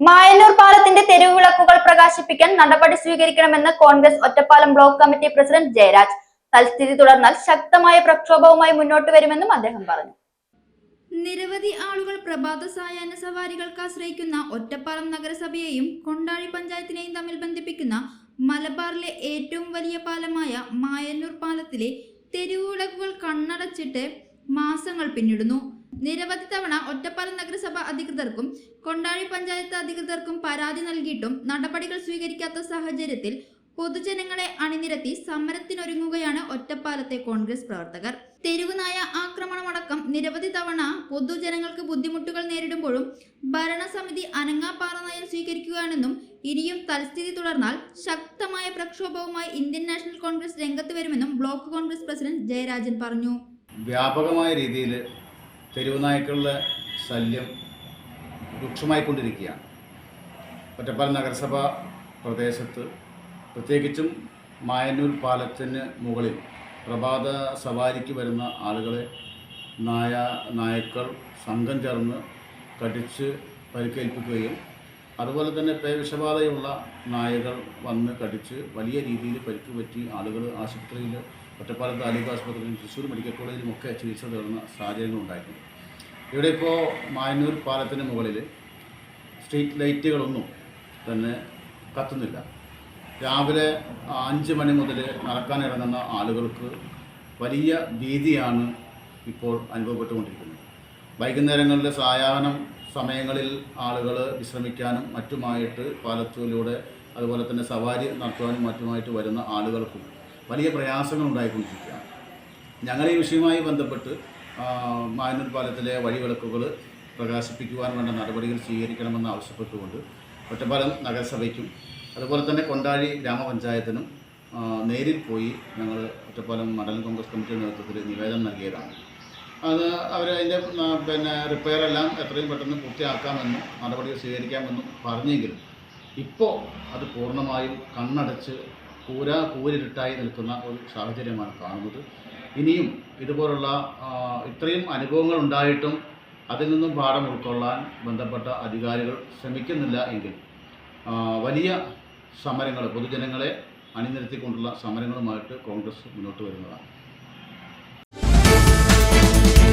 മായന്നൂർ പാലത്തിന്റെ തെരുവിളക്കുകൾ പ്രകാശിപ്പിക്കാൻ നടപടി സ്വീകരിക്കണമെന്ന് Congress Ottapalam block committee president Jayaraj. തൽസ്ഥിതി തുടർന്നാൽ ശക്തമായ പ്രക്ഷോഭവുമായി മുന്നോട്ട് വരുമെന്നും അദ്ദേഹം പറഞ്ഞു. നിരവധി ആളുകൾ പ്രഭാത സായാഹ്ന സവാരികൾക്ക് ആശ്രയിക്കുന്ന ഒറ്റപ്പാലം നഗരസഭയെയും കൊണ്ടാഴി പഞ്ചായത്തിനെയും തമ്മിൽ ബന്ധിപ്പിക്കുന്ന മലബാറിലെ ഏറ്റവും വലിയ പാലമായ മായന്നൂർ പാലത്തിലെ തെരുവുളകുകൾ കണ്ണടച്ചിട്ട് മാസങ്ങൾ പിന്നിടുന്നു. നിരവധി തവണ ഒറ്റപ്പാലം നഗരസഭ അധികൃതർക്കും കൊണ്ടാഴി പഞ്ചായത്ത് അധികൃതർക്കും പരാതി നൽകിയിട്ടും നടപടികൾ സ്വീകരിക്കാത്ത സാഹചര്യത്തിൽ പൊതുജനങ്ങളെ അണിനിരത്തി സമരത്തിനൊരുങ്ങുകയാണ് ഒറ്റപ്പാലത്തെ കോൺഗ്രസ് പ്രവർത്തകർ. തെരുവുനായ ആക്രമണമടക്കം നിരവധി തവണ പൊതുജനങ്ങൾക്ക് ബുദ്ധിമുട്ടുകൾ നേരിടുമ്പോഴും ഭരണസമിതി അനങ്ങാപ്പാറ നയം സ്വീകരിക്കുകയാണെന്നും ഇനിയും തൽസ്ഥിതി തുടർന്നാൽ ശക്തമായ പ്രക്ഷോഭവുമായി ഇന്ത്യൻ നാഷണൽ കോൺഗ്രസ് രംഗത്ത് വരുമെന്നും ബ്ലോക്ക് കോൺഗ്രസ് പ്രസിഡന്റ് ജയരാജൻ പറഞ്ഞു. വ്യാപകമായ രീതിയിൽ തെരുവുനായ്ക്കളുടെ ശല്യം രൂക്ഷമായിക്കൊണ്ടിരിക്കുകയാണ്. ഒറ്റപ്പാലം നഗരസഭ പ്രദേശത്ത് പ്രത്യേകിച്ചും മായന്നൂർ പാലത്തിന് മുകളിൽ പ്രഭാത സവാരിക്ക് വരുന്ന ആളുകളെ നായ നായ്ക്കൾ സംഘം ചേർന്ന് കടിച്ച് പരിക്കേൽപ്പിക്കുകയും അതുപോലെ തന്നെ പേ വിഷബാധയുള്ള നായകൾ വന്ന് കടിച്ച് വലിയ രീതിയിൽ പരിക്ക് പറ്റി ആളുകൾ ആശുപത്രിയിൽ ഒറ്റപ്പാലം താലൂക്ക് ആശുപത്രിയിലും തൃശ്ശൂർ മെഡിക്കൽ കോളേജിലും ഒക്കെ ചികിത്സ തേടുന്ന സാഹചര്യങ്ങൾ ഉണ്ടായിട്ടുണ്ട്. ഇവിടെ ഇപ്പോൾ മായന്നൂർ പാലത്തിന് മുകളിൽ സ്ട്രീറ്റ് ലൈറ്റുകളൊന്നും തന്നെ കത്തുന്നില്ല. രാവിലെ അഞ്ച് മണി മുതൽ നടക്കാനിറങ്ങുന്ന ആളുകൾക്ക് വലിയ ഭീതിയാണ് ഇപ്പോൾ അനുഭവപ്പെട്ടുകൊണ്ടിരിക്കുന്നത്. വൈകുന്നേരങ്ങളിൽ സായാഹ്നം സമയങ്ങളിൽ ആളുകൾ വിശ്രമിക്കാനും മറ്റുമായിട്ട് പാലത്തൂരിലൂടെ അതുപോലെ തന്നെ സവാരി നടത്തുവാനും മറ്റുമായിട്ട് വരുന്ന ആളുകൾക്കും വലിയ പ്രയാസങ്ങൾ ഉണ്ടായിക്കൊണ്ടിരിക്കുകയാണ്. ഞങ്ങൾ ഈ വിഷയവുമായി ബന്ധപ്പെട്ട് മാനൂർ പാലത്തിലെ വഴിവിളക്കുകൾ പ്രകാശിപ്പിക്കുവാൻ വേണ്ട നടപടികൾ സ്വീകരിക്കണമെന്ന് ആവശ്യപ്പെട്ടുകൊണ്ട് ഒറ്റപ്പാലം നഗരസഭയ്ക്കും അതുപോലെ തന്നെ കൊണ്ടാഴി ഗ്രാമപഞ്ചായത്തിനും നേരിൽ പോയി ഞങ്ങൾ ഒറ്റപ്പാലം മണ്ഡലം കോൺഗ്രസ് കമ്മിറ്റിയുടെ നേതൃത്വത്തിൽ നിവേദനം നൽകിയതാണ്. അത് അവർ അതിന്റെ പിന്നെ റിപ്പയർ എല്ലാം എത്രയും പെട്ടെന്ന് പൂർത്തിയാക്കാമെന്നും നടപടികൾ സ്വീകരിക്കാമെന്നും പറഞ്ഞെങ്കിലും ഇപ്പോൾ അത് പൂർണമായും കണ്ണടച്ച് പൂരാ കൂരിരുട്ടായി നിൽക്കുന്ന ഒരു സാഹചര്യമാണ് കാണുന്നത്. ഇനിയും ഇതുപോലുള്ള ഇത്രയും അനുഭവങ്ങൾ ഉണ്ടായിട്ടും അതിൽ നിന്നും പാഠം ഉൾക്കൊള്ളാൻ ബന്ധപ്പെട്ട അധികാരികൾ ശ്രമിക്കുന്നില്ല എങ്കിൽ വലിയ സമരങ്ങൾ പൊതുജനങ്ങളെ അണിനിരത്തിക്കൊണ്ടുള്ള സമരങ്ങളുമായിട്ട് കോൺഗ്രസ് മുന്നോട്ട് വരുന്നതാണ്. Bye.